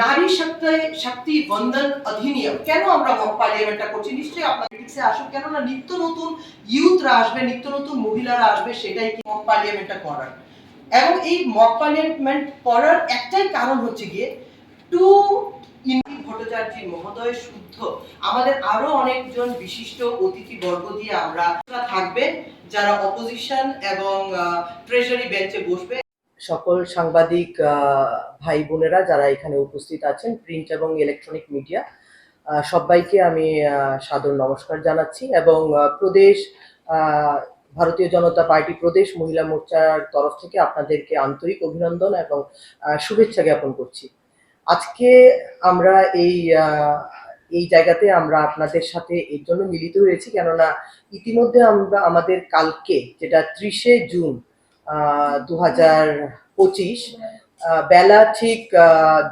নারী শক্তি শক্তি বন্ধন অধিনিয়ম। কেন আমরা পার্লিয়ামেন্টটা করছি? নিশ্চয়ই আপনার পলিটিক্সে আসুক কেননা নিত্য নতুন ইউথরা আসবে, নিত্য নতুন মহিলারা আসবে, সেটাই কি মক পার্লিয়ামেন্টটা করার? এবং এই মক পার্লিয়ামেন্ট করার একটাই কারণ হচ্ছে গিয়ে টু ইন্দি ভট্টাচার্য মহোদয় শুদ্ধ। আমাদের আরও অনেকজন বিশিষ্ট অতিথি বর্গ দিয়ে আমরা থাকবে যারা অপোজিশন এবং ট্রেজারি বেঞ্চে বসবে সকল সাংবাদিক ভাই বোনেরা যারা এখানে উপস্থিত আছেন, প্রিন্ট এবং ইলেকট্রনিক মিডিয়া সবাইকে আমি সাদর নমস্কার জানাচ্ছি এবং প্রদেশ ভারতীয় জনতা পার্টি প্রদেশ মহিলা মোর্চার তরফ থেকে আপনাদেরকে আন্তরিক অভিনন্দন এবং শুভেচ্ছা জ্ঞাপন করছি। আজকে আমরা এই এই জায়গাতে আমরা আপনাদের সাথে এর জন্য মিলিত হয়েছি কেননা ইতিমধ্যে আমরা, আমাদের কালকে, যেটা ত্রিশে জুন দু হাজার পঁচিশ বেলা ঠিক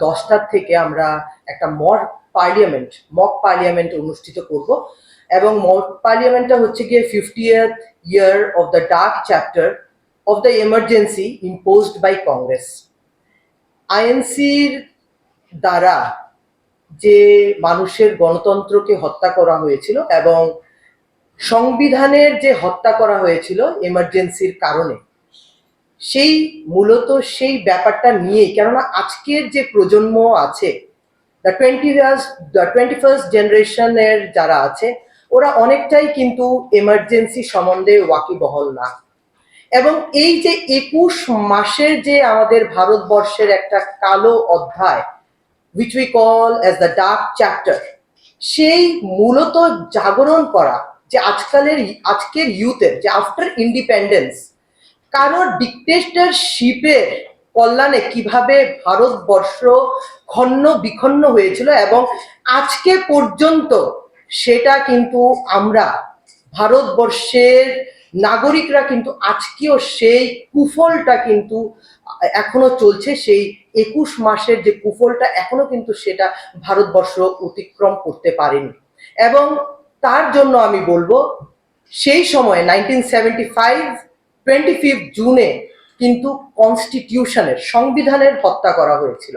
দশটার থেকে আমরা একটা মক পার্লিয়ামেন্ট মক পার্লিয়ামেন্ট অনুষ্ঠিত করব এবং মক পার্লিয়ামেন্টটা হচ্ছে গিয়ে fiftieth year of the dark chapter of the emergency imposed by Congress আইএনসির দ্বারা যে মানুষের গণতন্ত্রকে হত্যা করা হয়েছিল এবং সংবিধানের যে হত্যা করা হয়েছিল এমার্জেন্সির কারণে সেই, মূলত সেই ব্যাপারটা নিয়েই। কেননা আজকের যে প্রজন্ম আছে the twenty the twenty first জেনারেশনের যারা আছে, ওরা অনেকটাই কিন্তু এমার্জেন্সি সম্বন্ধে ওয়াকিবহল না। এবং এই যে একুশ মাসের যে আমাদের ভারতবর্ষের একটা কালো অধ্যায়, which we call as the dark chapter সেই মূলত জাগরণ করা যে আজকালের, আজকের ইউথের যে আফটার ইন্ডিপেন্ডেন্স কারোর ডিকটেটরশিপের কল্যাণে কীভাবে ভারতবর্ষ খন্ন বিখন্ন হয়েছিল এবং আজকে পর্যন্ত সেটা কিন্তু আমরা ভারতবর্ষের নাগরিকরা কিন্তু আজকেও সেই কুফলটা কিন্তু, এখনও চলছে সেই একুশ মাসের যে কুফলটা এখনও কিন্তু সেটা ভারতবর্ষ অতিক্রম করতে পারেনি। এবং তার জন্য আমি বলব, সেই সময় nineteen seventy five twenty fifth জুনে কিন্তু কনস্টিটিউশনের সংবিধানের হত্যা করা হয়েছিল।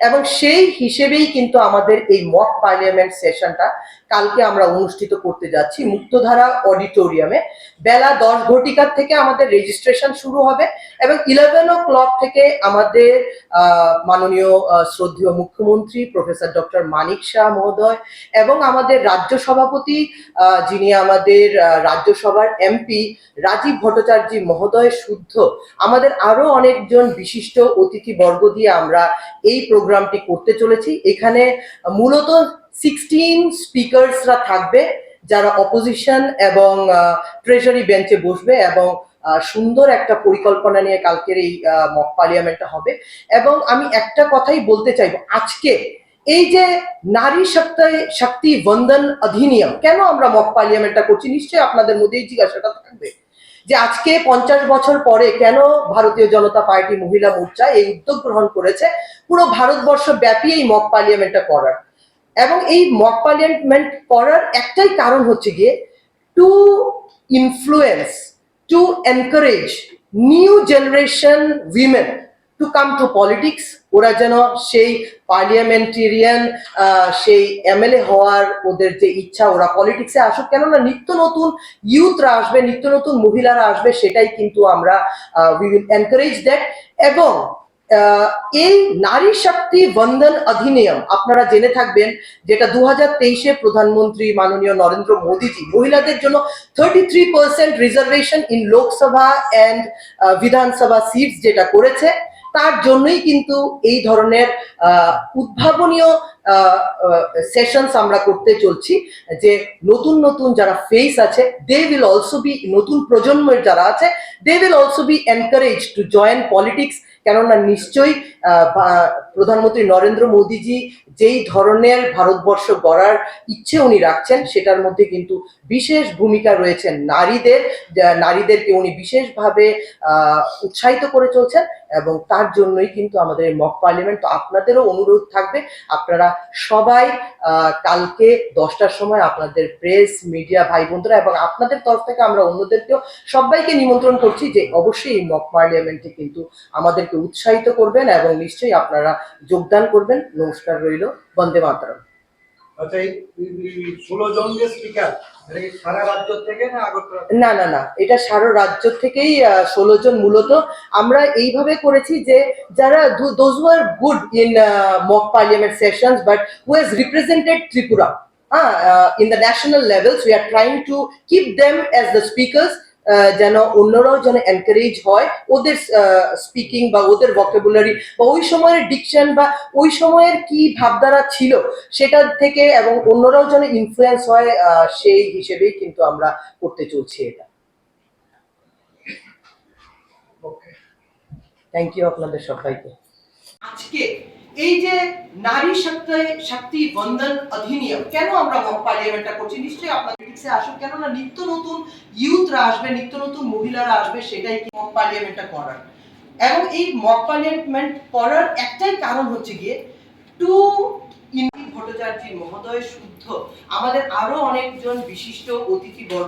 এবং সেই হিসেবেই কিন্তু আমাদের এই মক পার্লিয়ামেন্ট সেশনটা কালকে আমরা অনুষ্ঠিত করতে যাচ্ছি মুক্তধারা অডিটোরিয়ামে। বেলা দশ ঘটিকার থেকে আমাদের রেজিস্ট্রেশন শুরু হবে এবং ইলেভেন ও ক্লক থেকে আমাদের মাননীয় শ্রদ্ধেয় মুখ্যমন্ত্রী প্রফেসর ডক্টর মানিক শাহ মহোদয় এবং আমাদের রাজ্য সভাপতি যিনি আমাদের রাজ্যসভার এমপি রাজীব ভট্টাচার্য মহোদয় শুদ্ধ। আমাদের আরও অনেকজন বিশিষ্ট অতিথি বর্গ দিয়ে আমরা এই প্রোগ্রামটি করতে চলেছি। এখানে মূলত সিক্সটিন স্পিকার্সরা থাকবে, যারা অপোজিশন এবং ট্রেজারি বেঞ্চে বসবে এবং সুন্দর একটা পরিকল্পনা নিয়ে কালকের এই মক পার্লিয়ামেন্টটা হবে। এবং আমি একটা কথাই বলতে চাইব, আজকে এই যে নারী শক্তি শক্তি বন্ধন অধিনিয়ম, কেন আমরা মক পার্লিয়ামেন্টটা করছি? নিশ্চয়ই আপনাদের মধ্যে এই জিজ্ঞাসাটা থাকবে। যে আজকে পঞ্চাশ বছর পরে কেন ভারতীয় জনতা পার্টি মহিলা মোর্চা এই উদ্যোগ গ্রহণ করেছে? পুরো ভারতবর্ষ ব্যাপী এই মক পার্লিয়ামেন্টটা করার। এবং এই মক পার্লিয়ামেন্ট করার একটাই কারণ হচ্ছে গিয়ে to influence to encourage new generation women to come to politics ওরা যেন সেই পার্লিয়ামেন্টেরিয়ান সেই এমএলএ হওয়ার ওদের যে ইচ্ছা, ওরা পলিটিক্সে আসুক। কেননা নিত্য নতুন ইউথরা আসবে, নিত্য নতুন মহিলারা আসবে, সেটাই কিন্তু আমরা উই উইল এনকারেজ দ্যাট এবং এই নারী শক্তি বন্ধন অধিনিয়ম, আপনারা জেনে থাকবেন যেটা দু হাজার তেইশে প্রধানমন্ত্রী মাননীয় নরেন্দ্র মোদীজি মহিলাদের জন্য thirty three percent reservation in Lok Sabha and Vidhan Sabha seats যেটা করেছে, তার জন্যই কিন্তু এই ধরনের উদ্ভাবনীয় সেশনস আমরা করতে চলছি, যে নতুন নতুন যারা ফেস আছে দে উইল অলসো বি নতুন প্রজন্মের যারা আছে they will also be encourage to join politics কেননা নিশ্চয়ই প্রধানমন্ত্রী নরেন্দ্র মোদীজি যেই ধরনের ভারতবর্ষ গড়ার ইচ্ছে উনি রাখছেন, সেটার মধ্যে কিন্তু বিশেষ ভূমিকা রয়েছে নারীদের নারীদেরকে উনি বিশেষভাবে উৎসাহিত করে চলছেন। এবং তার জন্যই কিন্তু আমাদের এই মক পার্লামেন্ট তো আপনাদেরও অনুরোধ থাকবে। আপনারা সবাই কালকে দশটার সময় আপনাদের প্রেস মিডিয়া ভাই বোনরা এবং আপনাদের তরফ থেকে আমরা অন্যদেরকেও সবাইকে নিমন্ত্রণ করছি যে অবশ্যই এই মক পার্লামেন্টে কিন্তু আমাদেরকে উৎসাহিত করবেন এবং নিশ্চয়ই আপনারা যোগদান করবেন। নমস্কার রইল, বন্দে মাতরম। আচ্ছা থেকে না না না এটা সারা রাজ্য থেকেই ষোলো জন মূলত। আমরা এইভাবে করেছি যে যারা those are good in mock parliament sessions but who has represented Tripura in the national levels we are trying to keep them as the speakers যেন অন্যরাও যেন এনকারেজ হয় ওদের স্পিকিং বা ওদের ভকেবুলারি বা ওই সময়ের ডিকশন বা ওই সময়ের কি ভাবধারা ছিল সেটা থেকে এবং অন্যরাও যেন ইনফ্লুয়েন্স হয় সেই হিসেবেই কিন্তু আমরা করতে চলছি এটা। থ্যাংক ইউ আপনাদের সবাইকে। আজকে এই যে নারী শক্তি শক্তি বন্ধন অধিনিয়ম, কেন আমরা পার্লামেন্টটা করছি? নিশ্চয়ই আপনাদের পলিটিক্সে আসুক কেননা নিত্য নতুন ইউথরা আসবে, নিত্য নতুন মহিলারা আসবে, সেটাই কি মক পার্লামেন্টটা করার? এবং এই মক পার্লামেন্ট করার একটাই কারণ হচ্ছে গিয়ে টু ইন্দি ভট্টাচার্য মহোদয় শুদ্ধ। আমাদের আরও অনেকজন বিশিষ্ট অতিথি বর্গ